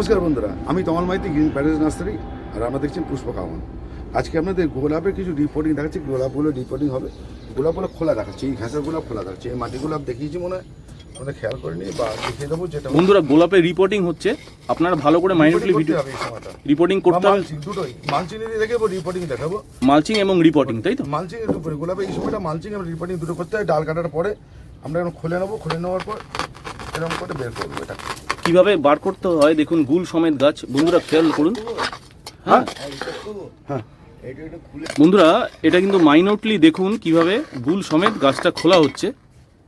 নমস্কার বন্ধুরা আমি তমাল মাইতি গ্রিন প্যারেজ নার্সারি আর আমরা দেখছেন পুষ্প কামন আজকে আপনাদের গোলাপের কিছু রিপোর্টিং দেখাচ্ছি গোলাপগুলো রিপোর্টিং হবে। গোলাপগুলো খোলা দেখাচ্ছি এই ঘাসের গোলাপ খোলা দেখাচ্ছি এই মাটি গোলাপ দেখিয়েছি মনে হয় আমরা খেয়াল করিনি বা দেখিয়ে দেবো যেটা বন্ধুরা গোলাপের রিপোর্টিং হচ্ছে আপনারা ভালো করে মাইনুটলি ভিডিও রিপোর্টিং করতে হবে মালচিং দুটোই। মালচিং দেখাবো রিপোর্টিং দেখাবো। মালচিং এবং রিপোর্টিং তাই তো? মালচিং এর উপরে গোলাপের এই সময়টা মালচিং এবং রিপোর্টিং দুটো করতে হয়। ডাল কাটার পরে আমরা এখন খুলে নেব খুলে নেওয়ার পর এরকম করে বের করব এটা। কীভাবে বার করতে হয়? দেখুন গুল সমেত গাছ। বন্ধুরা খেয়াল করুন। হ্যাঁ? হ্যাঁ বন্ধুরা এটা কিন্তু মাইনটলি দেখুন কীভাবে গুল সমেত গাছটা খোলা হচ্ছে।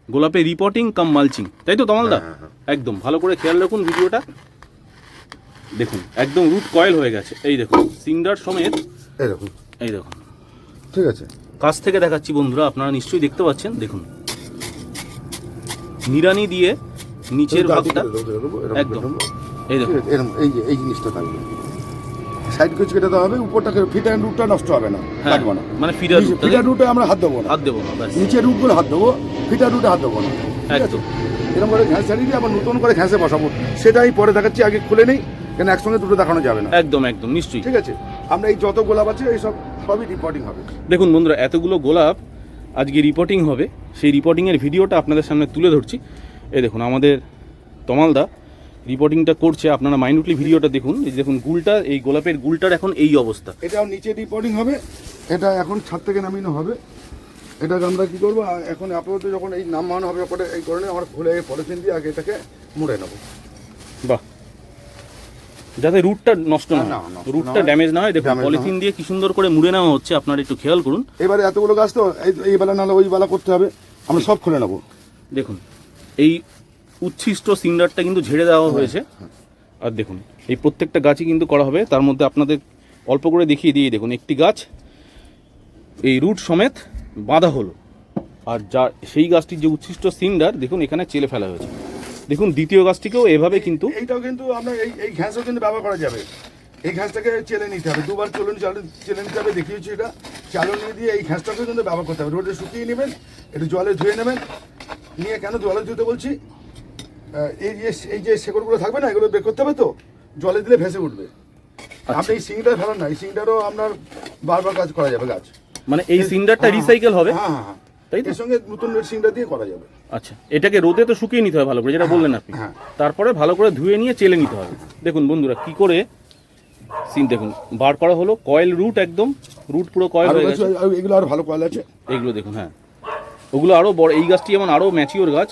গোলাপে রিপোর্টিং কাম মালচিং তাই তো তমালদা? হ্যাঁ, হ্যাঁ। একদম ভালো করে খেয়াল রাখুন ভিডিওটা। দেখুন একদম রুট কয়েল হয়ে গেছে। এই দেখুন সিন্ডার সমেত। এরকম এই দেখুন। ঠিক আছে। কাছ থেকে দেখাচ্ছি বন্ধুরা আপনারা নিশ্চয়ই দেখতে পাচ্ছেন। দেখুন। নিরানি দিয়ে নিচের ভাগটা একদম। এই দেখুন। ঠিক এই যে এই জিনিসটা থাকবে সাইড কুচ কেটে দেওয়া হবে উপরটাকে ফিট অ্যান্ড রুটটা নষ্ট হবে না হ্যাঁ কাটবো না। মানে ফিডার ফিটার রুটে আমরা হাত দেবো না। হাত দেবো না নিচের রুটগুলো হাত দেবো ফিটার রুটে হাত দেবো না। একদম। এরকম করে ঘ্যাস ছাড়িয়ে দিয়ে আবার নতুন করে ঘ্যাসে বসাবো। সেটাই পরে দেখাচ্ছি আগে খুলে নেই কেন একসঙ্গে দুটো দেখানো যাবে না। একদম একদম নিশ্চয়ই। ঠিক আছে? আমরা এই যত গোলাপ আছে এই সব সবই রিপোর্টিং হবে। দেখুন বন্ধুরা এতগুলো গোলাপ আজকে রিপোর্টিং হবে। সেই রিপোর্টিংয়ের ভিডিওটা আপনাদের সামনে তুলে ধরছি। এই দেখুন আমাদের তমালদা রিপোর্টিংটা করছে আপনারা মাইনুটলি ভিডিওটা দেখুন। এই দেখুন গুলটা এই গোলাপের গুলটার এখন এই অবস্থা। এটাও নিচে রিপোর্টিং হবে এটা এখন ছাদ থেকে নামিয়ে হবে। এটাকে আমরা কি করব এখন আপাতত যখন এই নামানো হবে পরে এই কারণে আমরা খুলে পলিথিন দিয়ে আগে এটাকে মুড়ে নেব। বাহ। যাতে রুটটা নষ্ট না হয়। রুটটা ড্যামেজ না হয়। দেখুন পলিথিন দিয়ে কি সুন্দর করে মুড়ে নেওয়া হচ্ছে আপনারা একটু খেয়াল করুন। এবারে এতগুলো গাছ তো এই এই বেলা নাহলে ওই বেলা করতে হবে। আমরা সব খুলে নেব। দেখুন এই উচ্ছিষ্ট সিন্ডারটা কিন্তু ঝেড়ে দেওয়া হয়েছে। আর দেখুন, এই প্রত্যেকটা গাছই কিন্তু করা হবে। তার মধ্যে আপনাদের অল্প করে দেখিয়ে দিয়ে দেখুন, একটি গাছ, এই রুট সমেত বাঁধা হলো। আর যা, সেই গাছটির যে উচ্ছিষ্ট সিন্ডার, দেখুন, এখানে চেলে ফেলা হয়েছে। দেখুন, দ্বিতীয় গাছটিকেও এভাবে কিন্তু এইটাও কিন্তু আপনার এই এই ঘ্যাসও কিন্তু ব্যবহার করা যাবে। এই ঘাসটাকে চেলে নিতে হবে। দুবার চলুন চালু নিতে হবে দেখিয়েছি এটা। চালু নিয়ে দিয়ে এই ঘাসটাকে কিন্তু ব্যবহার করতে হবে। রোদে শুকিয়ে নেবেন একটু জলে ধুয়ে নেবেন। নিয়ে কেন জলে ধুতে বলছি? এই যে এই যে শেকড়গুলো থাকবে না এগুলো বের করতে হবে তো? জলে দিলে ভেসে উঠবে। আপনি এই সিংটা ফেলান না এই সিংটারও আপনার বারবার কাজ করা যাবে গাছ। মানে এই সিন্ডারটা হ্যাঁ, রিসাইকেল হবে? হ্যাঁ হ্যাঁ হ্যাঁ। তাই? এর সঙ্গে নতুন সিংটা দিয়ে করা যাবে। আচ্ছা এটাকে রোদে তো শুকিয়ে নিতে হবে ভালো করে যেটা বললেন আপনি। হ্যাঁ। তারপরে ভালো করে ধুয়ে নিয়ে চেলে নিতে হবে। দেখুন বন্ধুরা কি করে সিন দেখুন বার করা হলো কয়েল রুট একদম রুট পুরো কয়েল হয়ে গাছ। এগুলো আর ভালো কয়েল আছে। এইগুলো দেখুন হ্যাঁ। ওগুলো আরও বড় এই গাছটি যেমন আরও ম্যাচিওর গাছ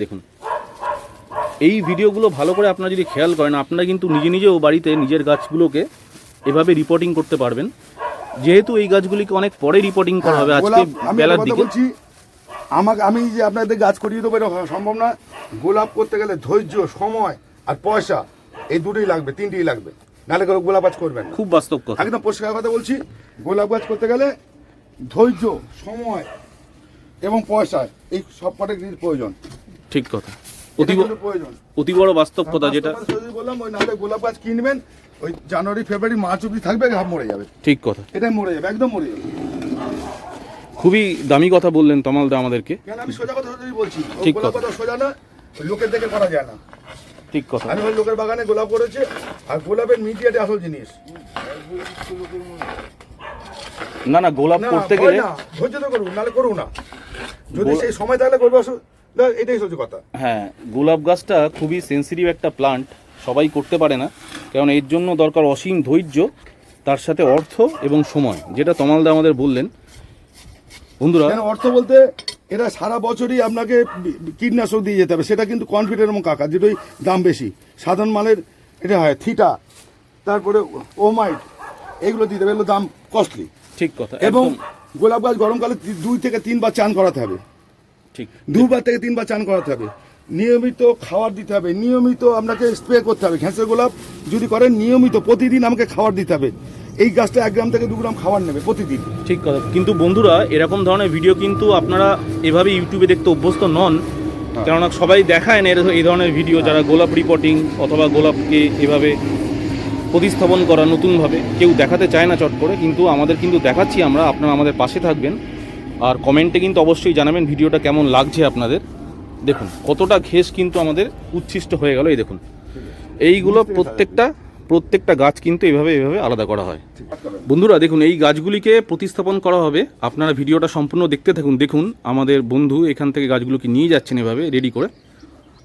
দেখুন। এই ভিডিওগুলো ভালো করে আপনারা যদি খেয়াল করেন আপনারা কিন্তু নিজে নিজেও বাড়িতে নিজের গাছগুলোকে এভাবে রিপোর্টিং করতে পারবেন। যেহেতু এই গাছগুলিকে অনেক পরে রিপোর্টিং করা হবে হ্যাঁ, আজকে বেলার দিকে। আমাকে আমি যে আপনাদের গাছ করিয়ে দেবো এটা সম্ভব না। গোলাপ করতে গেলে ধৈর্য সময় আর পয়সা এই দুটোই লাগবে তিনটেই লাগবে। নাহলে করে গোলাপ গাছ করবেন খুব বাস্তব কথা। একদম পরিষ্কার কথা বলছি গোলাপ গাছ করতে গেলে ধৈর্য সময় এবং পয়সা এই সব কটা জিনিস প্রয়োজন। ঠিক কথা। অতি প্রয়োজন। অতি বড় বাস্তব কথা যেটা বললাম ওই নাহলে গোলাপ গাছ কিনবেন ওই জানুয়ারি ফেব্রুয়ারি মার্চ অব্দি থাকবে ঘাম মরে যাবে। ঠিক কথা। এটাই মরে যাবে একদম মরে যাবে। খুবই দামি কথা বললেন তমালদা আমাদেরকে। কেন আমি সোজা কথা বলছি? ঠিক গোলাপ কথা। সোজা না লোকের দেখে করা যায় না। ঠিক কথা। আমি ওই লোকের বাগানে গোলাপ করেছে আর গোলাপের মিডিয়াটা আসল জিনিস। না না গোলাপ করতে গেলে ধৈর্য তো করুন নাহলে করুন না। যদি সেই সময় থাকলে করবে এটাই সত্যি কথা। হ্যাঁ গোলাপ গাছটা খুবই সেন্সিটিভ একটা প্লান্ট সবাই করতে পারে না। কারণ এর জন্য দরকার অসীম ধৈর্য তার সাথে অর্থ এবং সময় যেটা তমালদা আমাদের বললেন। বন্ধুরা অর্থ বলতে এটা সারা বছরই আপনাকে কীটনাশক দিয়ে যেতে হবে। সেটা কিন্তু কনফিডেন্ট এবং কাকা যেটাই দাম বেশি। সাধারণ মালের এটা হয় থিটা তারপরে ওমাইট এগুলো দিতে হবে এগুলো দাম কস্টলি ঠিক কথা এবং গোলাপ গাছ গরমকালে দুই থেকে তিনবার চান করাতে হবে। ঠিক। দুবার থেকে তিনবার চান করাতে হবে। নিয়মিত খাবার দিতে হবে নিয়মিত আপনাকে স্প্রে করতে হবে। ঘ্যাঁসের গোলাপ যদি করেন নিয়মিত প্রতিদিন আমাকে খাবার দিতে হবে। এই গাছটা এক গ্রাম থেকে দু গ্রাম খাবার নেবে প্রতিদিন। ঠিক কথা। কিন্তু বন্ধুরা এরকম ধরনের ভিডিও কিন্তু আপনারা এভাবে ইউটিউবে দেখতে অভ্যস্ত নন। কেননা সবাই দেখায় না এই ধরনের ভিডিও যারা গোলাপ রিপোর্টিং অথবা গোলাপকে এভাবে প্রতিস্থাপন করা নতুনভাবে কেউ দেখাতে চায় না চট করে কিন্তু আমাদের কিন্তু দেখাচ্ছি আমরা। আপনারা আমাদের পাশে থাকবেন। আর কমেন্টে কিন্তু অবশ্যই জানাবেন ভিডিওটা কেমন লাগছে আপনাদের। দেখুন কতটা ঘেস কিন্তু আমাদের উচ্ছিষ্ট হয়ে গেল। এই দেখুন এইগুলো প্রত্যেকটা প্রত্যেকটা গাছ কিন্তু এভাবে এভাবে আলাদা করা হয়। বন্ধুরা, দেখুন, এই গাছগুলিকে প্রতিস্থাপন করা হবে। আপনারা ভিডিওটা সম্পূর্ণ দেখতে থাকুন। দেখুন, আমাদের বন্ধু এখান থেকে গাছগুলোকে নিয়ে যাচ্ছেন এভাবে রেডি করে।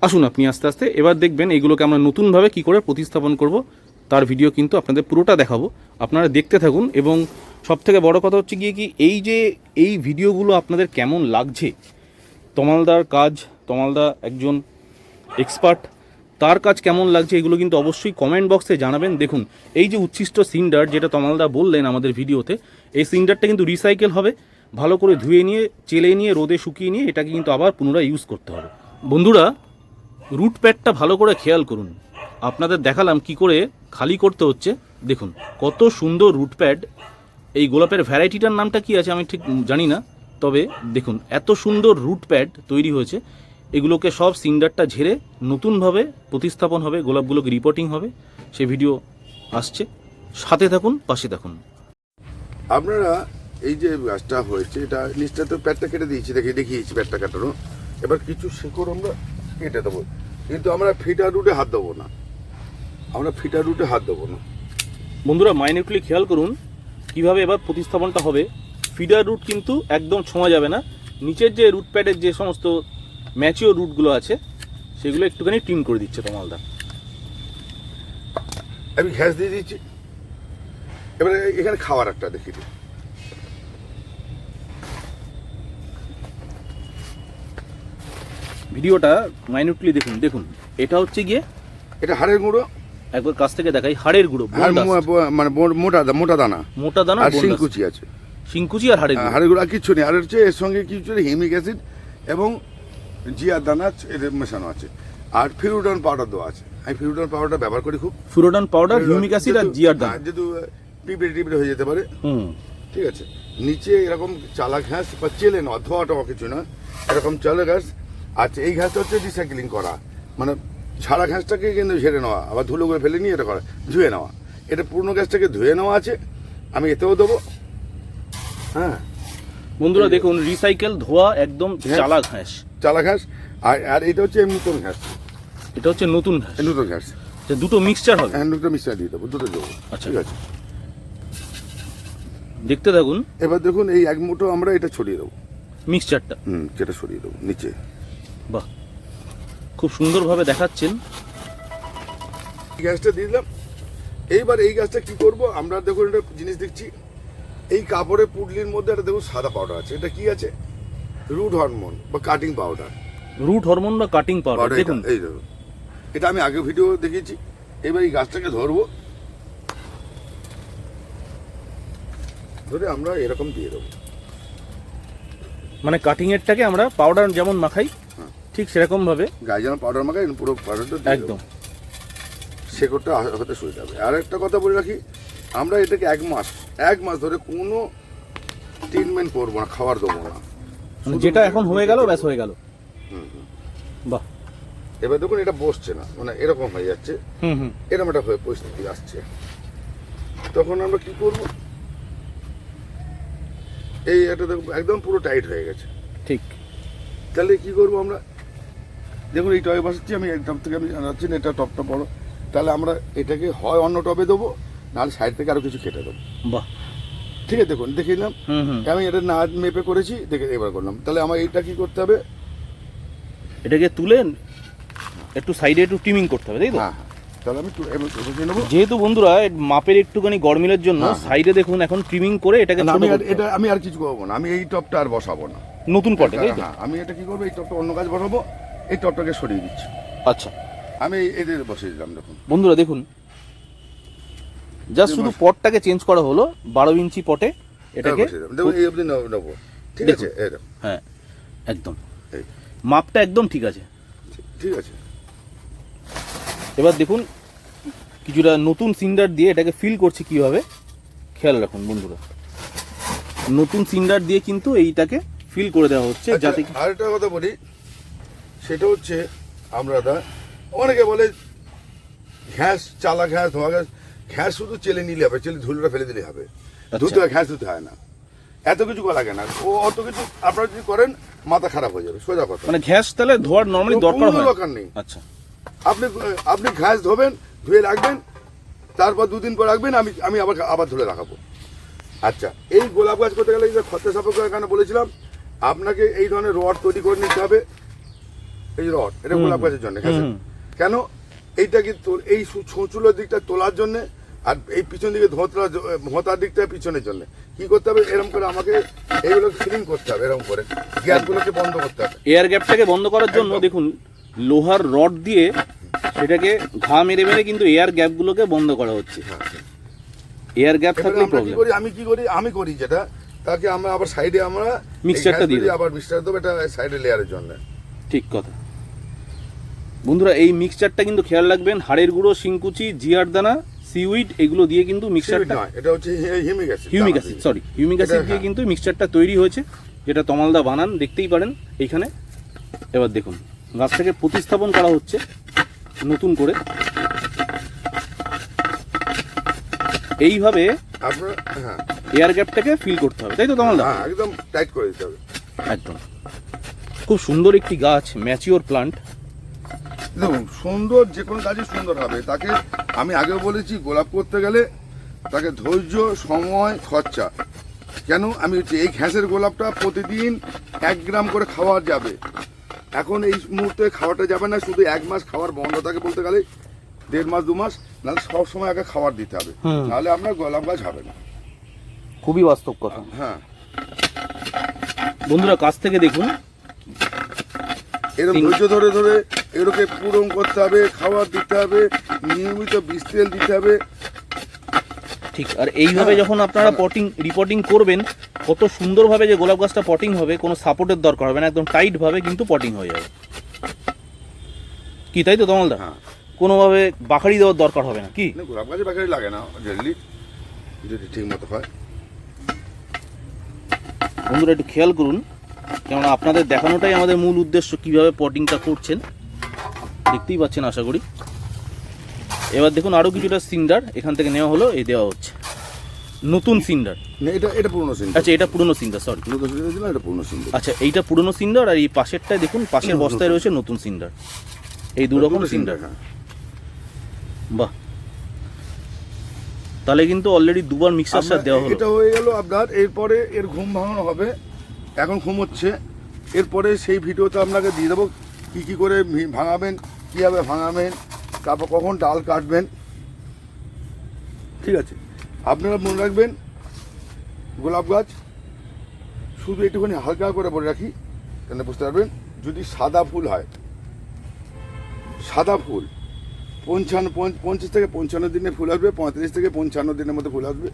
আসুন আপনি আস্তে আস্তে। এবার দেখবেন এইগুলোকে আমরা নতুনভাবে কি করে প্রতিস্থাপন করব, তার ভিডিও কিন্তু আপনাদের পুরোটা দেখাবো। আপনারা দেখতে থাকুন এবং সব থেকে বড় কথা হচ্ছে গিয়ে কি, এই যে এই ভিডিওগুলো আপনাদের কেমন লাগছে, তমালদার কাজ, তমালদা একজন এক্সপার্ট তার কাজ কেমন লাগছে এগুলো কিন্তু অবশ্যই কমেন্ট বক্সে জানাবেন। দেখুন, এই যে উচ্ছিষ্ট সিন্ডার যেটা তমালদা বললেন আমাদের ভিডিওতে, এই সিন্ডারটা কিন্তু রিসাইকেল হবে। ভালো করে ধুয়ে নিয়ে, চেলে নিয়ে, রোদে শুকিয়ে নিয়ে এটাকে কিন্তু আবার পুনরায় ইউজ করতে হবে। বন্ধুরা রুট প্যাডটা ভালো করে খেয়াল করুন। আপনাদের দেখালাম কি করে খালি করতে হচ্ছে। দেখুন, কত সুন্দর রুট প্যাড এই গোলাপের ভ্যারাইটিটার নামটা কি আছে আমি ঠিক জানি না। তবে দেখুন, এত সুন্দর রুট প্যাড তৈরি হয়েছে। এগুলোকে সব সিন্ডারটা ঝেড়ে নতুনভাবে প্রতিস্থাপন হবে গোলাপগুলোকে রিপোর্টিং হবে। সে ভিডিও আসছে। সাথে থাকুন পাশে থাকুন। আপনারা এই যে গাছটা হয়েছে এটা নিচটা তো প্যাটটা কেটে দিয়েছি দেখে দেখিয়েছি প্যাটটা কাটানো। এবার কিছু শেকড় আমরা কেটে দেবো। কিন্তু আমরা ফিটা রুটে হাত দেবো না। আমরা ফিটা রুটে হাত দেবো না। বন্ধুরা মাইনেটলি খেয়াল করুন কীভাবে এবার প্রতিস্থাপনটা হবে। ফিডার রুট কিন্তু একদম ছোঁয়া যাবে না। নিচের যে রুট প্যাডের যে সমস্ত ম্যাচিওর রুটগুলো আছে সেগুলো একটুখানি টিম করে দিচ্ছে তমালদা আমি ঘ্যাস দিয়ে দিচ্ছি। এবারে এখানে খাওয়ার একটা দেখি। দিই। ভিডিওটা মাইনুটলি দেখুন দেখুন এটা হচ্ছে গিয়ে এটা হাড়ের গুঁড়ো। একবার কাছ থেকে দেখাই হাড়ের গুঁড়ো মানে মোটা মোটা দানা। মোটা দানা আর শিংকুচি আছে। শিংকুচি আর হাড়ের হ্যাঁ, গুঁড়ো। হাড়ের গুঁড়ো আর কিচ্ছু নেই। আর হচ্ছে এর সঙ্গে কিছু হিমিক অ্যাসিড এবং জিয়ার দানা আছে, এদের মেশানো আছে। আর ফিরুডন পাউডার দেওয়া আছে। আমি ফিরুডন পাউডারটা ব্যবহার করি খুব। ফ্লোরান পাউডার হিউমিক অ্যাসিড আর জিয়ার দানা। হ্যাঁ, যেহেতু পিঁপড়ে টিপড়ে হয়ে যেতে পারে। হুম। ঠিক আছে। নিচে এরকম চালা ঘাস বা চেলে নেওয়া ধোয়া টোয়া কিছু না এরকম চালা ঘাস। আচ্ছা এই ঘাসটা হচ্ছে রিসাইকেলিং করা। মানে ছাড়া ঘাসটাকে কিন্তু ঝেড়ে নেওয়া আবার ধুলো করে ফেলে নিয়ে এটা করা ধুয়ে নেওয়া। এটা পুরনো ঘাসটাকে ধুয়ে নেওয়া আছে। আমি এতেও দেবো। হ্যাঁ। বন্ধুরা দেখুন রিসাইকেল ধোয়া একদম হ্যাঁ। চালা ঘাস। চালা ঘাস আর আর এটা হচ্ছে নতুন ঘাস। এটা হচ্ছে নতুন ঘাস? নতুন ঘাস। দুটো মিক্সচার হবে? হ্যাঁ দুটো মিশ্রা দিয়ে দেবো দুটো দেবো। আচ্ছা। ঠিক আছে। দেখতে থাকুন। এবার দেখুন এই এক মুঠো আমরা এটা ছড়িয়ে দেবো। মিক্সচারটা হুম সেটা সরিয়ে দেবো নিচে। বাহ। খুব সুন্দরভাবে দেখাচ্ছেন। গ্যাসটা দিয়ে দিলাম। এইবার এই গাছটা কি করব? আমরা দেখুন একটা জিনিস দেখছি। এই কাপড়ের পুডলির মধ্যে একটা দেখুন সাদা পাউডার আছে। এটা কি আছে? রুট হরমোন বা কাটিং পাউডার। রুট হরমোন বা কাটিং পাউডার দেখুন। এই দেখুন। এটা আমি আগে ভিডিও দেখিয়েছি। এবার এই গাছটাকে ধরবো। ধরে আমরা এরকম দিয়ে দেবো। মানে কাটিং এরটাকে আমরা পাউডার যেমন মাখাই হ্যাঁ। ঠিক সেরকম ভাবে গায়ে যেন পাউডার মাখায় পুরো পাউডারটা একদম। শেকড়টা হতে শুরু যাবে। আর একটা কথা বলে রাখি আমরা এটাকে এক মাস এক মাস ধরে কোনো ট্রিটমেন্ট করব না খাবার দেবো না। যেটা এখন হয়ে গেল ব্যাস হয়ে গেল। বাহ। এবার দেখুন এটা বসছে না মানে এরকম হয়ে যাচ্ছে। হুম হুম। এরকম একটা হয়ে পরিস্থিতি আসছে। তখন আমরা কি করব? এই এটা দেখুন একদম পুরো টাইট হয়ে গেছে। ঠিক। তাহলে কি করব আমরা? দেখুন এই টবে বসাচ্ছি আমি টপ থেকে আমি জানাচ্ছি না এটা টপটা বড়। তাহলে আমরা এটাকে হয় অন্য টবে দেবো নাহলে সাইড থেকে আরও কিছু কেটে দেবো। বাহ। ঠিক আছে দেখুন দেখে নিলাম। আমি এটা না মেপে করেছি দেখে এবার করলাম। তাহলে আমার এইটা কি করতে হবে? এটাকে তুলে একটু সাইডে একটু টিমিং করতে হবে তাই তো? হ্যাঁ হ্যাঁ। তাহলে আমি যেহেতু বন্ধুরা মাপের একটুখানি গরমিলের জন্য হ্যাঁ। সাইডে দেখুন এখন ট্রিমিং করে এটাকে আমি আর এটা আমি আর কিছু করব না। আমি এই টপটা আর বসাবো না। নতুন পটে তাই তো? আমি এটা কি করব? এই টপটা অন্য কাজ বসাবো। এই টপটাকে সরিয়ে দিচ্ছি। আচ্ছা। আমি এদের বসিয়ে দিলাম দেখুন। বন্ধুরা দেখুন জাস্ট শুধু পটটাকে চেঞ্জ করা হলো বারো ইঞ্চি পটে এটাকে ঠিক আছে? হ্যাঁ একদম। মাপটা একদম ঠিক আছে। ঠিক আছে। এবার দেখুন কিছুটা নতুন সিন্ডার দিয়ে এটাকে ফিল করছে কীভাবে। খেয়াল রাখুন বন্ধুরা। নতুন সিন্ডার দিয়ে কিন্তু এইটাকে ফিল করে দেওয়া হচ্ছে আচ্ছা, যাতে আরেকটা কথা বলি। সেটা হচ্ছে আমরা দা অনেকে বলে ঘ্যাস চালা ঘ্যাস ধোয়া ঘ্যাস ঘ্যাস শুধু চেলে নিলে হবে চেলে ধুলোটা ফেলে দিলে হবে। আচ্ছা। ধুতে হয় ঘ্যাস ধুতে হয় না। এত কিছু করা লাগে না। ও অত কিছু আপনারা যদি করেন মাথা খারাপ হয়ে যাবে সোজা কথা। মানে গ্যাস তাহলে ধোয়ার নর্মালি দরকার হয় দরকার নেই। আচ্ছা। আপনি আপনি ঘ্যাস ধোবেন ধুয়ে রাখবেন তারপর দুদিন পর রাখবেন আমি আমি আবার আবার ধরে রাখাবো। আচ্ছা এই গোলাপ গাছ করতে গেলে যে খরচা সাপেক্ষ এখানে বলেছিলাম আপনাকে এই ধরনের রড তৈরি করে নিতে হবে। এই রড এটা গোলাপ গাছের জন্য কেন? এইটা কি এই ছুঁচুলোর দিকটা তোলার জন্য আর এই পিছন দিকে ধোতরা ভোঁতার দিকটা পিছনে জন্য কি করতে হবে? এরকম করে আমাকে এইগুলো ফিলিং করতে হবে এরকম করে। গ্যাসগুলোকে বন্ধ করতে হবে। এয়ার গ্যাপটাকে বন্ধ করার জন্য দেখুন লোহার রড দিয়ে সেটাকে ঘা মেরে মেরে কিন্তু এয়ার গ্যাপগুলোকে বন্ধ করা হচ্ছে। এয়ার গ্যাপ কি প্রবলেম করি? আমি কি করি? আমি করি যেটা। তাকে আমরা আবার সাইডে আমরা মিক্সচারটা দিয়ে আবার মিক্সচার দেবো এটা সাইডে লেয়ারের জন্য। ঠিক কথা। বন্ধুরা এই মিক্সচারটা কিন্তু খেয়াল রাখবেন হাড়ের গুঁড়ো শিংকুচি জিয়ার দানা সিউইড এগুলো দিয়ে কিন্তু মিক্সচারটা এটা হচ্ছে humic acid humic acid sorry humic acid দিয়ে। কিন্তু মিক্সচারটা তৈরি হয়েছে যেটা তমালদা বানান দেখতেই পারেন এইখানে। এবার দেখুন গাছটাকে প্রতিস্থাপন করা হচ্ছে নতুন করে। এইভাবে আপনার হ্যাঁ। এয়ার গ্যাপটাকে ফিল করতে হবে তাই তো তমালদা? হ্যাঁ একদম টাইট করে দিতে হবে। একদম। খুব সুন্দর একটি গাছ ম্যাচিওর প্লান্ট দেখুন সুন্দর যে কোনো কাজই সুন্দর হবে। তাকে আমি আগেও বলেছি গোলাপ করতে গেলে তাকে ধৈর্য সময় খরচা। কেন? আমি হচ্ছে এই ঘ্যাসের গোলাপটা প্রতিদিন এক গ্রাম করে খাওয়া যাবে। এখন এই মুহূর্তে খাওয়াটা যাবে না শুধু এক মাস খাওয়ার বন্ধ থাকে বলতে গেলে দেড় মাস দু মাস নাহলে সবসময় আগে খাবার দিতে হবে। নাহলে আপনার গোলাপ গাছ হবে না। খুবই বাস্তব কথা। হ্যাঁ। বন্ধুরা কাছ থেকে দেখুন। এরকম ধৈর্য ধরে ধরে এগুলোকে পূরণ করতে হবে খাবার দিতে হবে নিয়মিত বিষ তেল দিতে হবে। ঠিক আর এইভাবে হ্যাঁ। যখন আপনারা পটিং রিপোর্টিং করবেন কত সুন্দরভাবে যে গোলাপ গাছটা পটিং হবে কোনো সাপোর্টের দরকার হবে না একদম টাইটভাবে কিন্তু পটিং হয়ে যাবে। কি তাই তো তমলদা? হ্যাঁ। কোনোভাবে বাখারি দেওয়ার দরকার হবে না কি? গোলাপ গাছে বাকারি লাগে না জেনারেলি যদি ঠিক মতো হয়। বন্ধুরা একটু খেয়াল করুন কেননা আপনাদের দেখানোটাই আমাদের মূল উদ্দেশ্য কীভাবে পটিংটা করছেন। দেখতেই পাচ্ছেন আশা করি। এবার দেখুন আরও কিছুটা সিন্ডার এখান থেকে নেওয়া হলো এই দেওয়া হচ্ছে। নতুন সিন্ডার। না এটা এটা পুরনো সিন আচ্ছা এটা পুরনো সিন্ডার সরি নতুন সিন ছিল এটা পুরনো সিন আচ্ছা এইটা পুরনো সিন্ডার আর এই পাশেরটায় দেখুন পাশের বস্তায় রয়েছে নতুন সিন্ডার। এই দু রকম সিন্ডার হ্যাঁ। বাহ। তাহলে কিন্তু অলরেডি দুবার মিক্সার সার দেওয়া হলো। এটা হয়ে গেল আপনার এরপরে এর ঘুম ভাঙানো হবে এখন ঘুম হচ্ছে এরপরে সেই ভিডিওতে আপনাকে দিয়ে দেবো। কী কী করে ভাঙাবেন, কীভাবে ভাঙাবেন, তারপর কখন ডাল কাটবেন। ঠিক আছে। আপনারা মনে রাখবেন, গোলাপ গাছ শুধু একটুখানি হালকা করে বলে রাখি তাহলে বুঝতে পারবেন? যদি সাদা ফুল হয়, সাদা ফুল, পঞ্চান্ন, পঞ্চ- পঞ্চাশ থেকে পঞ্চান্ন দিনে ফুল আসবে, পঁয়ত্রিশ থেকে পঞ্চান্ন দিনের মধ্যে ফুল আসবে।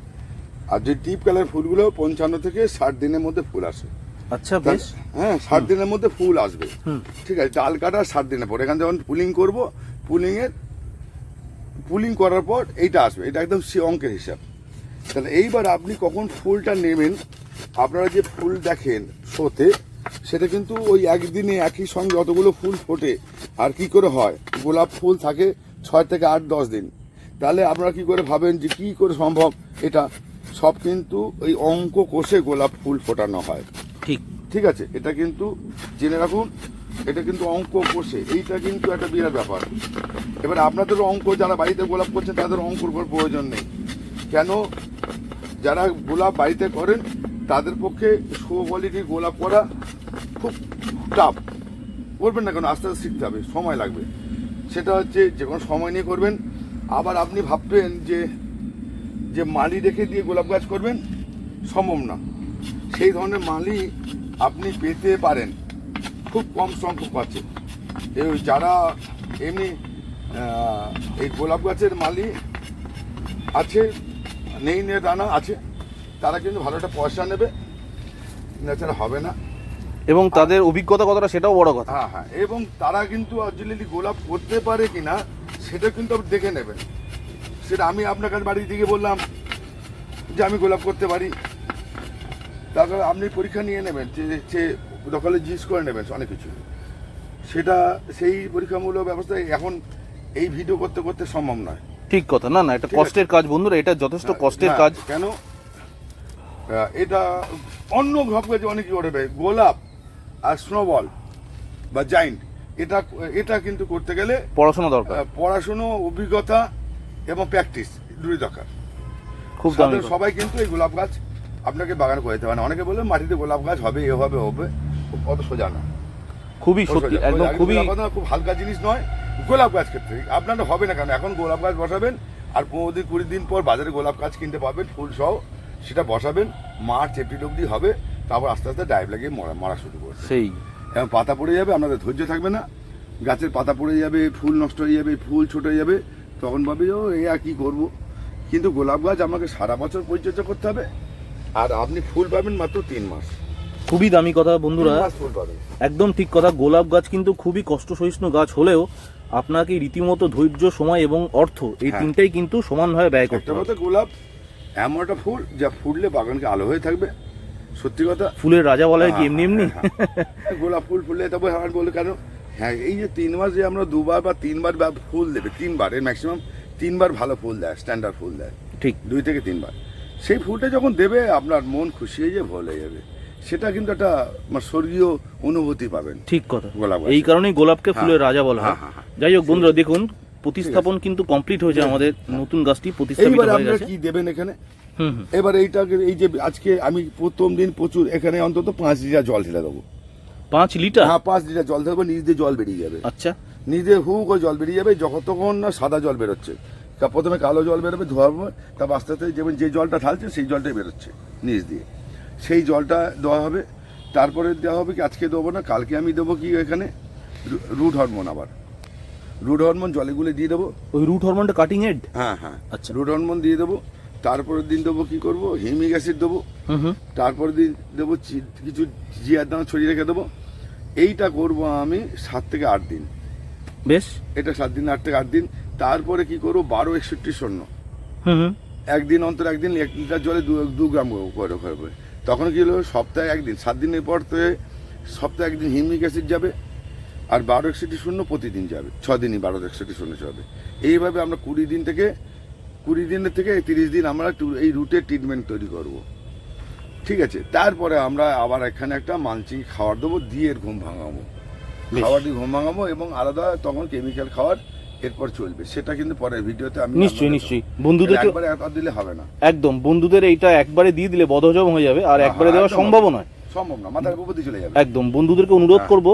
আর যে ডিপ কালার ফুলগুলো, পঞ্চান্ন থেকে ষাট দিনের মধ্যে ফুল আসে। আচ্ছা বেশ। হ্যাঁ ষাট দিনের মধ্যে ফুল আসবে। ঠিক আছে ডাল কাটা ষাট দিনের পর। এখানে যখন পুলিং করব পুলিংয়ের পুলিং করার পর এইটা আসবে। এটা একদম সে অঙ্কের হিসাব। তাহলে এইবার আপনি কখন ফুলটা নেবেন আপনারা যে ফুল দেখেন শোতে সেটা কিন্তু ওই একদিনে একই সঙ্গে অতগুলো ফুল ফোটে। আর কি করে হয়? গোলাপ ফুল থাকে ছয় থেকে আট দশ দিন। তাহলে আপনারা কি করে ভাবেন যে কি করে সম্ভব? এটা সব কিন্তু ওই অঙ্ক কোষে গোলাপ ফুল ফোটানো হয়। ঠিক আছে, এটা কিন্তু জেনে রাখুন, এটা কিন্তু অঙ্ক কোষে, এইটা কিন্তু একটা বিরাট ব্যাপার। এবার আপনাদেরও অঙ্ক, যারা বাড়িতে গোলাপ করছেন, তাদের অঙ্কর কোনো প্রয়োজন নেই। কেন? যারা গোলাপ বাড়িতে করেন, তাদের পক্ষে শো কোয়ালিটির গোলাপ করা খুব টাফ করবেন না কেন? আস্তে আস্তে শিখতে হবে, সময় লাগবে। সেটা হচ্ছে, যে কোনো সময় নিয়ে করবেন। আবার আপনি ভাববেন যে যে মালি রেখে দিয়ে গোলাপ গাছ করবেন, সম্ভব না। সেই ধরনের মালি আপনি পেতে পারেন। খুব কম সংখ্যক পাচ্ছে। এই যারা এমনি এই গোলাপ গাছের মালি আছে নেই নিয়ে দানা আছে তারা কিন্তু ভালো একটা পয়সা নেবে। নেচার হবে না। এবং তাদের অভিজ্ঞতা কতটা সেটাও বড় কথা। হ্যাঁ হ্যাঁ এবং তারা কিন্তু অরিজিনালি গোলাপ করতে পারে কি না সেটা কিন্তু আপনি দেখে নেবেন। সেটা আমি আপনার কাছে বাড়ি দিকে বললাম যে আমি গোলাপ করতে পারি। তারপর আপনি পরীক্ষা নিয়ে নেবেন যে যে দখলে জিজ্ঞেস করে নেবেন অনেক কিছু। সেটা সেই পরীক্ষামূলক ব্যবস্থা এখন এই ভিডিও করতে করতে সম্ভব নয়। ঠিক কথা না না এটা কষ্টের কাজ বন্ধুরা এটা যথেষ্ট কষ্টের হ্যাঁ, কাজ। কেন? এটা অন্য ভাববে যে অনেক করবে? গোলাপ আর স্নোবল বা জাইন্ট এটা এটা কিন্তু করতে গেলে পড়াশোনা দরকার। পড়াশুনো অভিজ্ঞতা এবং প্র্যাকটিস দুটোই দরকার। খুব সবাই কিন্তু এই গোলাপ গাছ আপনাকে বাগান করে দিতে পারে অনেকে বলে মাটিতে গোলাপ গাছ হবে এ হবে হবে অত সোজা না। খুবই সত্যি একদম খুবই খুব হালকা জিনিস নয় গোলাপ গাছ ক্ষেত্রে। আপনার হবে না কেন? এখন গোলাপ গাছ বসাবেন আর পনেরো দিন কুড়ি দিন পর বাজারে গোলাপ গাছ কিনতে পাবেন ফুল সহ সেটা বসাবেন মার্চ এপ্রিল অব্দি হবে তারপর আস্তে আস্তে ডাইভ লাগিয়ে মরা মারা শুরু করবে সেই। এবং পাতা পড়ে যাবে আপনাদের ধৈর্য থাকবে না। গাছের পাতা পড়ে যাবে ফুল নষ্ট হয়ে যাবে ফুল ছোট হয়ে যাবে তখন ভাবে ও এ আর কি করব? কিন্তু গোলাপ গাছ আমাকে সারা বছর পরিচর্যা করতে হবে। আর আপনি ফুল পাবেন মাত্র তিন মাস। খুবই দামি কথা বন্ধুরা। ফুল পাবেন। একদম ঠিক কথা গোলাপ গাছ কিন্তু খুবই কষ্ট সহিষ্ণু গাছ হলেও আপনাকে রীতিমতো ধৈর্য সময় এবং অর্থ এই হ্যাঁ। তিনটাই কিন্তু সমানভাবে ব্যয় করতে হবে। গোলাপ এমন একটা ফুল যা ফুটলে বাগানকে আলো হয়ে থাকবে। সত্যি কথা? ফুলের রাজা বলা হয় কি এমনি এমনি? হ্যাঁ, হ্যাঁ। গোলাপ ফুল ফুললে তবে আমার বলে কেন? হ্যাঁ এই যে তিন মাস যে আমরা দুবার বা তিনবার বা ফুল দেবে তিনবার এর ম্যাক্সিমাম তিনবার ভালো ফুল দেয় স্ট্যান্ডার্ড ফুল দেয়। ঠিক। দুই থেকে তিনবার। সেই ফুলটা যখন দেবে আপনার মন খুশি হয়ে যে ভুলে যাবে। সেটা কিন্তু একটা আমার স্বর্গীয় অনুভূতি পাবেন। ঠিক কথা। গোলাপ এই কারণেই গোলাপকে ফুলের হ্যাঁ, রাজা বলা হয়। হ্যাঁ, হ্যাঁ। যাই হোক বন্ধুরা দেখুন প্রতিস্থাপন কিন্তু কমপ্লিট হয়েছে আমাদের নতুন গাছটি প্রতিস্থাপিত এইবার হয়ে আপনারা গেছে। কি দেবেন এখানে? এবার এইটাকে এই যে আজকে আমি প্রথম দিন প্রচুর এখানে অন্তত পাঁচ লিটার জল ঢেলে দেবো। পাঁচ লিটার? হ্যাঁ পাঁচ লিটার জল দেবো নিজ দিয়ে জল বেরিয়ে যাবে। আচ্ছা। নিজে হু করে জল বেরিয়ে যাবে যতক্ষণ না সাদা জল বেরোচ্ছে। তা প্রথমে কালো জল বেরোবে ধোয়ার পর তারপর আস্তে আস্তে যেমন যে জলটা ঢালছে সেই জলটাই বেরোচ্ছে নিচ দিয়ে। সেই জলটা দেওয়া হবে। তারপরে দেওয়া হবে কি আজকে দেবো না কালকে আমি দেবো কি এখানে? রুট হরমোন আবার। রুট হরমোন জলে গুলে দিয়ে দেবো। ওই রুট হরমোনটা কাটিং হেড হ্যাঁ হ্যাঁ। আচ্ছা। রুট হরমোন দিয়ে দেবো। তারপরের দিন দেবো কি করব? হিমিক অ্যাসিড দেবো। হুম দিন দেবো কিছু জিয়ার দানা ছড়িয়ে রেখে দেবো। এইটা করব আমি সাত থেকে আট দিন। বেশ। এটা সাত দিন আট থেকে আট দিন। তারপরে কি করব? বারো একষট্টি শূন্য। একদিন অন্তর একদিন এক লিটার জলে দু দু গ্রাম করে করবে তখন কি হলো? সপ্তাহে একদিন সাত দিনের পর তো সপ্তাহে একদিন হিমিক অ্যাসিড যাবে আর বারো একষট্টি শূন্য প্রতিদিন যাবে। ছ দিনই বারো একষট্টি শূন্য যাবে। এইভাবে আমরা কুড়ি দিন থেকে কুড়ি দিনের থেকে তিরিশ দিন আমরা এই রুটের ট্রিটমেন্ট তৈরি করব। ঠিক আছে? তারপরে আমরা আবার এখানে একটা মালচিং খাবার দেবো দিয়ে ঘুম ভাঙাবো। দিয়ে ঘুম ভাঙাবো এবং আলাদা তখন কেমিক্যাল খাবার এরপর চলবে। সেটা কিন্তু পরের ভিডিওতে আমি নিশ্চয়ই নিশ্চয়ই। দেখাবো। বন্ধুদেরকে একবারে এত দিলে হবে না। একদম বন্ধুদের এইটা একবারে দিয়ে দিলে বদহজম হয়ে যাবে আর একবারে হ্যাঁ, দেওয়া। সম্ভব নয়। সম্ভব না মাথার উপর চলে যাবে। একদম বন্ধুদেরকে অনুরোধ হ্যাঁ। করব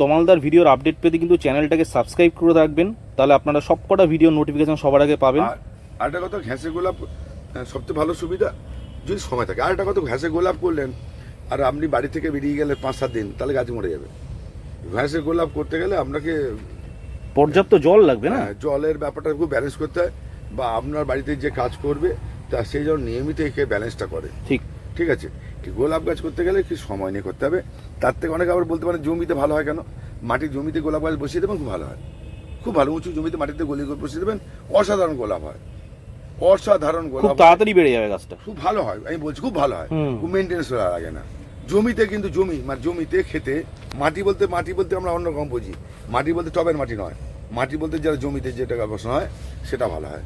তমালদার ভিডিওর আপডেট পেতে কিন্তু চ্যানেলটাকে সাবস্ক্রাইব করে রাখবেন তাহলে আপনারা সবকটা ভিডিও নোটিফিকেশন সবার আগে পাবেন। আর আরেকটা কথা ঘ্যাসে গোলাপ সবচেয়ে ভালো সুবিধা যদি সময় থাকে। আর একটা কথা ঘ্যাসে গোলাপ করলেন আর আপনি বাড়ি থেকে বেরিয়ে গেলে পাঁচ সাত দিন তাহলে গাছ মরে যাবে। ঘ্যাসে গোলাপ করতে গেলে আপনাকে পর্যাপ্ত জল লাগবে না? হ্যাঁ, জলের ব্যাপারটা খুব ব্যালেন্স করতে হয় বা আপনার বাড়িতে যে কাজ করবে তা সেই জন্য নিয়মিত একে ব্যালেন্সটা করে। ঠিক। ঠিক আছে? কি গোলাপ গাছ করতে গেলে কি সময় নিয়ে করতে হবে? তার থেকে অনেকে আবার বলতে পারেন জমিতে ভালো হয় কেন? মাটির জমিতে গোলাপ গাছ বসিয়ে দেবেন খুব ভালো হয়। খুব ভালো উঁচু জমিতে মাটিতে গলি করে বসিয়ে দেবেন অসাধারণ গোলাপ হয়। অসাধারণ গোলাপ তাড়াতাড়ি বেড়ে যাবে গাছটা। খুব ভালো হয় আমি বলছি খুব ভালো হয়। খুব মেনটেন্স করা লাগে না। জমিতে কিন্তু জমি মানে জমিতে, খেতে, মাটি বলতে মাটি বলতে আমরা অন্য অন্যরকম বুঝি। মাটি বলতে টবের মাটি নয়। মাটি বলতে যারা জমিতে যেটা বসানো হয়, সেটা ভালো হয়।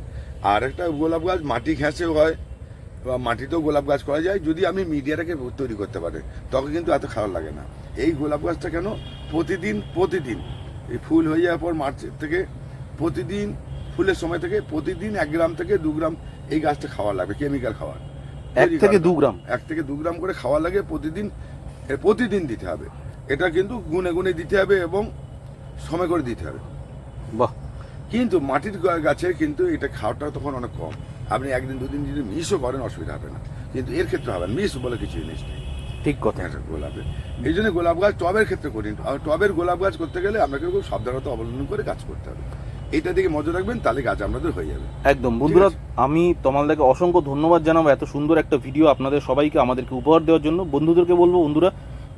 আর একটা গোলাপ গাছ, মাটি ঘ্যাঁসেও হয়, বা মাটিতেও গোলাপ গাছ করা যায়, যদি আমি মিডিয়াটাকে তৈরি করতে পারে তখন কিন্তু এত খারাপ লাগে না। এই গোলাপ গাছটা কেন? প্রতিদিন প্রতিদিন, এই ফুল হয়ে যাওয়ার পর মার্চ থেকে প্রতিদিন, ফুলের সময় থেকে প্রতিদিন এক গ্রাম থেকে দু গ্রাম এই গাছটা খাওয়া লাগবে কেমিক্যাল খাওয়ার। এক থেকে দু গ্রাম? এক থেকে দু গ্রাম করে খাওয়া লাগে প্রতিদিন প্রতিদিন দিতে হবে। এটা কিন্তু গুনে গুনে দিতে হবে এবং সময় করে দিতে হবে। বাহ। কিন্তু মাটির গা- গাছের কিন্তু এটা খাওয়াটা তখন অনেক কম। আপনি একদিন দুদিন যদি মিসও করেন অসুবিধা হবে না। কিন্তু এর ক্ষেত্রে হবে মিস বলে কিছু জিনিস নেই। ঠিক কথা। হ্যাঁ, গোলাপে এই জন্য গোলাপ গাছ টবের ক্ষেত্রে করি আর টবের গোলাপ গাছ করতে গেলে আপনাকে খুব সাবধানতা অবলম্বন করে গাছ করতে হবে। এটা দিকে নজর রাখবেন তাহলে গাছ আপনাদের হয়ে যাবে। একদম। বন্ধুরা। আমি তোমালদাকে অসংখ্য ধন্যবাদ জানাব এত সুন্দর একটা ভিডিও আপনাদের সবাইকে আমাদেরকে উপহার দেওয়ার জন্য। বন্ধুদেরকে বলব বন্ধুরা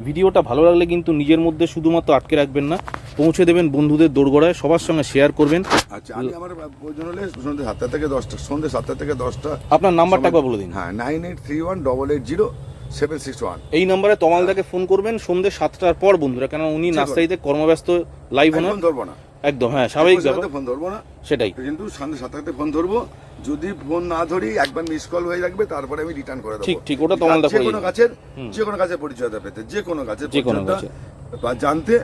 ভিডিওটা ভালো লাগলে কিন্তু নিজের মধ্যে শুধুমাত্র আটকে রাখবেন না পৌঁছে দেবেন বন্ধুদের দোরগোড়ায় সবার সঙ্গে শেয়ার করবেন। আচ্ছা আমি আমার প্রয়োজন হলে সন্ধ্যে সাতটা থেকে দশটা সন্ধ্যে সাতটা থেকে দশটা আপনার নাম্বারটা একবার বলে দিন। হ্যাঁ nine eight three one double eight zero seven six one এই নম্বরে তমালদাকে ফোন করবেন সন্ধ্যে সাতটার পর বন্ধুরা কেন উনি নাস্তাইতে কর্মব্যস্ত লাইভ ওনার। ধরবো না। একদম হ্যাঁ স্বাভাবিক ব্যাপার। ফোন ধরবো না। সেটাই। কিন্তু সন্ধ্যে সাতটাতে ফোন ধরবো। যদি ফোন না ধরি একবার মিস কল হয়ে থাকবে তারপরে আমি রিটার্ন করে দেবো। ঠিক, ঠিক, ওটা তোমালদা যে কোনো। গাছের যে কোনো গাছের পরিচয়টা পেতে যে কোনো গাছের যে কোনো গাছের। বা জানতে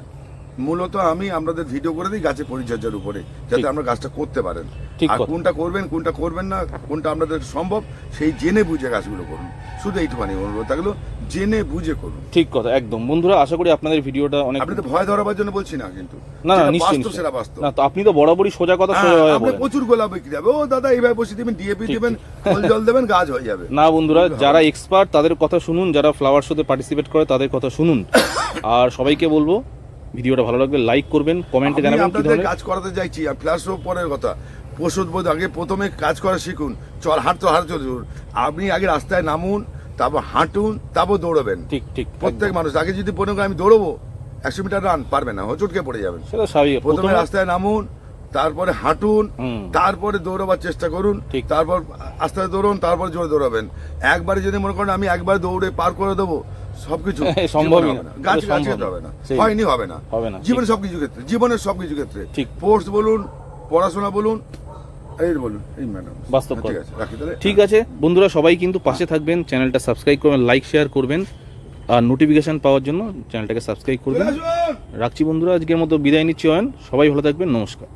মূলত আমি আপনাদের ভিডিও করে দিই গাছের পরিচর্যার উপরে যাতে। আমরা গাছটা করতে পারেন। আর কোনটা করবেন কোনটা করবেন না কোনটা আপনাদের সম্ভব সেই জেনে বুঝে গাছগুলো করুন। শুধু এইটুখানি অনুরোধ থাকল। জেনে বুঝে করুন। ঠিক কথা একদম। বন্ধুরা আশা করি আপনাদের ভিডিওটা অনেক আপনি তো ভয় ধরাবার জন্য বলছি না কিন্তু। না না নিশ্চয়ই সেটা বাস্তব। না তো আপনি তো বরাবরই সোজা কথা সোজা হ্যাঁ, ভাবে আপনি প্রচুর গোলাপ বিক্রি হবে ও দাদা এইভাবে বসে দিবেন ডিএপি দিবেন জল জল দেবেন গাছ হয়ে যাবে। না বন্ধুরা যারা এক্সপার্ট তাদের কথা শুনুন যারা ফ্লাওয়ার শোতে পার্টিসিপেট করে তাদের কথা শুনুন। আর সবাইকে বলব ভিডিওটা ভালো লাগলে লাইক করবেন কমেন্টে জানাবেন কি ধরনের। কাজ করাতে চাইছি আর প্লাস পরের কথা ওষুধ বোধ আগে প্রথমে কাজ করা শিখুন চল হাঁটতে হাঁটতে আপনি আগে রাস্তায় নামুন তারপর হাঁটুন তারপর দৌড়বেন। ঠিক ঠিক প্রত্যেক মানুষ আগে যদি মনে করেন আমি দৌড়বো একশো মিটার রান পারবে না হোঁচটকে পড়ে যাবেন সেটা স্বাভাবিক। প্রথমে রাস্তায় নামুন তারপরে হাঁটুন তারপরে দৌড়াবার চেষ্টা করুন। তারপর আস্তে আস্তে দৌড়ুন তারপর জোরে দৌড়াবেন। একবারে যদি মনে করেন আমি একবার দৌড়ে পার করে দেবো সবকিছু হবে না। গাছ গাছ হবে না। হয়নি হবে না। জীবনে সবকিছু ক্ষেত্রে জীবনের সবকিছু ক্ষেত্রে। স্পোর্টস বলুন পড়াশোনা বলুন এই বলুন এই ম্যাডাম। বাস্তব ঠিক আছে রাখি তাহলে। ঠিক আছে বন্ধুরা সবাই কিন্তু পাশে থাকবেন চ্যানেলটা সাবস্ক্রাইব করবেন লাইক শেয়ার করবেন আর নোটিফিকেশন পাওয়ার জন্য চ্যানেলটাকে সাবস্ক্রাইব করবেন। রাখছি বন্ধুরা আজকের মতো বিদায় নিচ্ছি অয়ন। সবাই ভালো থাকবেন নমস্কার।